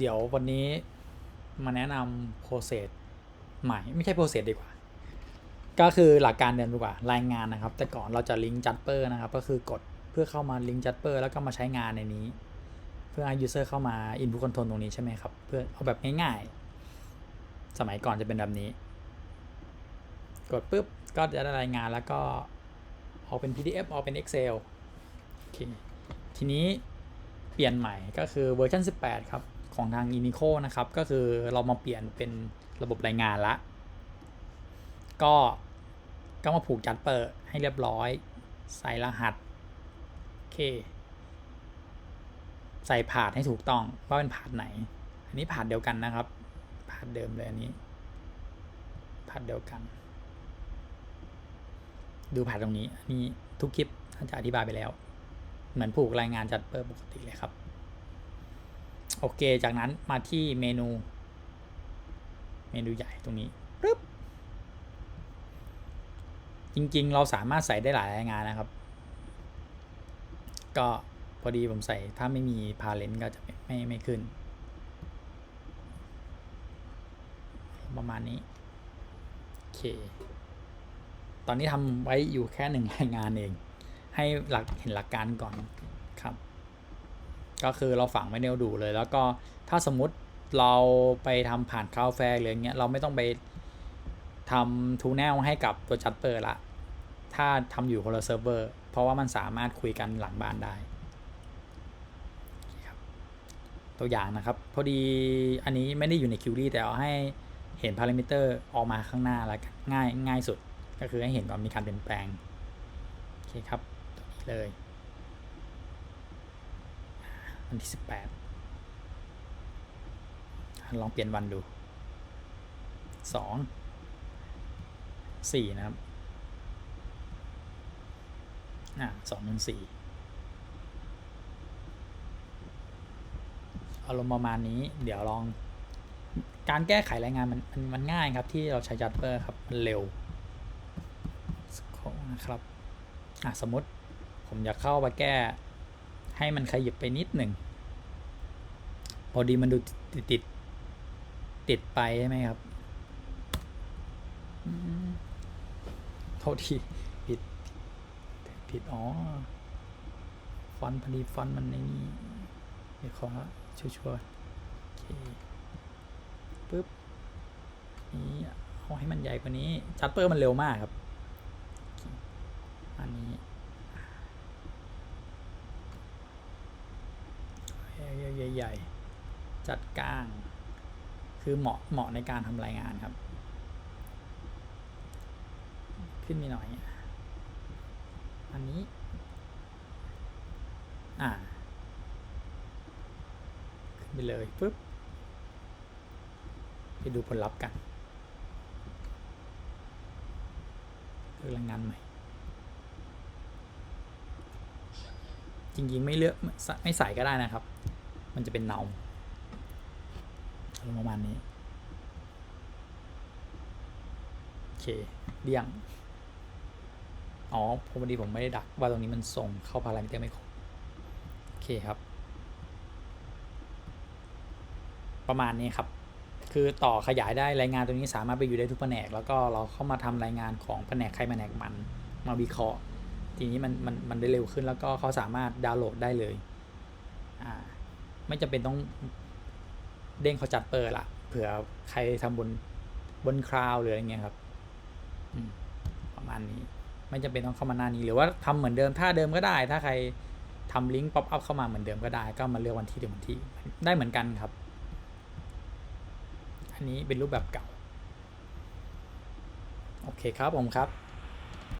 เดี๋ยววันนี้มาแนะนำโปรเซสใหม่ไม่ใช่โปรเซสดีกว่า ก็คือหลักการเดิมดีกว่ารายงานนะครับ แต่ก่อนเราจะลิงก์จัดเปอร์นะครับ ก็คือกดเพื่อเข้ามาลิงก์จัดเปอร์แล้วก็มาใช้งานในนี้ เพื่อให้ user เข้ามา input control ตรงนี้ใช่ไหมครับ เพื่อเอาแบบง่าย ๆ สมัยก่อนจะเป็นแบบนี้ กดปุ๊บก็จะได้รายงานแล้วก็ออกเป็น PDF ออกเป็น Excel โอเคทีนี้เปลี่ยนใหม่ก็คือเวอร์ชัน18 ครับ ของทาง i n i c o นะครับ ก็คือเรามาเปลี่ยนเป็นระบบรายงานละ ก็ก็มาผูกจัดเปิดให้เรียบร้อย ใส่รหัสโอเค ใส่ผ่าดให้ถูกต้องว่าเป็นผ่าดไหน อันนี้ผ่าดเดียวกันนะครับ ผ่าดเดิมเลยอันนี้ ผ่าดเดียวกัน ดูผ่าดตรงนี้อันนี้ทุกคลิปท่านจะอธิบายไปแล้ว เหมือนผูกรายงานจัดเปิดปกติเลยครับ โอเค จากนั้นมาที่เมนู เมนูใหญ่ตรงนี้ปึ๊บจริงๆ เราสามารถใส่ได้หลายรายงานนะครับ ก็พอดีผมใส่ถ้าไม่มีพาเลนก็จะไม่ไม่ไม่ขึ้น ประมาณนี้ โอเค ตอนนี้ทำไว้อยู่แค่หนึ่งรายงานเอง ให้หลักเห็นหลักการก่อน ก็คือเราฝังไว้ในดูเลย แล้วก็ถ้าสมมติเราไปทำผ่านคาวแฟหรืออย่างเงี้ยเราไม่ต้องไปทำทูแนลให้กับตัวจัดเปิดละ ถ้าทำอยู่คนละเซิร์ฟเวอร์ เพราะว่ามันสามารถคุยกันหลังบ้านได้ ตัวอย่างนะครับ พอดีอันนี้ไม่ได้อยู่ในคิวรี่แต่เอาให้เห็นพารามิเตอร์ออกมาข้างหน้าแล้วง่ายง่ายสุด ก็คือให้เห็นว่ามีการเปลี่ยนแปลง โอเคครับตัวนี้เลย วันที่สิบแปดลองเปลี่ยนวันดูสองสี่นะครับ อ่าสองถึงสี่อารมณ์ประมาณนี้เดี๋ยวลองการแก้ไขรายงานมันมันมันง่ายครับที่เราใช้จัดเปอร์ครับ มันเร็วนะครับอะสมมติผมอยากเข้าไปแก้ให้มันขยับไปนิดหนึ่ง พอดีมันดูติดติดติดไปใช่ไหมครับโทษทีผิด ผิด อ๋อ ฟอนพอดีฟอนมันในนี่เดี๋ยวขอช่วยช่วยๆโอเคปึ๊บนี่เอาให้มันใหญ่กว่านี้ชัตเปอร์มันเร็วมากครับ อันนี้ใหญ่ๆ จัดกลาง คือเหมาะเหมาะในการทำรายงานครับ ขึ้นมีหน่อย อันนี้ อ่า ขึ้นไปเลยปุ๊บ ไปดูผลลัพธ์กันเลือรายงานใหม่จริงๆไม่เลือกไม่ใส่ก็ได้นะครับ มันจะเป็นเนาอารมณ์ ประมาณนี้ โอเคเลี่ยง อ๋อพอดีผมไม่ได้ดักว่าตรงนี้มันส่งเข้าพารามิเตอร์ไม่ครบ โอเคครับ ประมาณนี้ครับ คือต่อขยายได้รายงานตรงนี้สามารถไปอยู่ได้ทุกแผนก แล้วก็เราเข้ามาทำรายงานของแผนกใครแผนกมันมาวิเคราะห์ทีนี้มันมันมันได้เร็วขึ้นแล้วก็เขาสามารถดาวน์โหลดได้เลย อ่า ไม่จำเป็นต้อง เด้งเขาจัดเปิดละเผื่อใครทำบนบนคราวหรืออะไรเงี้ยครับประมาณนี้ ไม่จำเป็นต้องเข้ามาหน้านี้ หรือว่าทำเหมือนเดิมท่าเดิมก็ได้ ถ้าใครทำลิงก์ป๊อปอัพเข้ามาเหมือนเดิมก็ได้ ก็มาเลือกวันที่เดิมวันที่ได้เหมือนกันครับ อันนี้เป็นรูปแบบเก่า โอเคครับผมครับ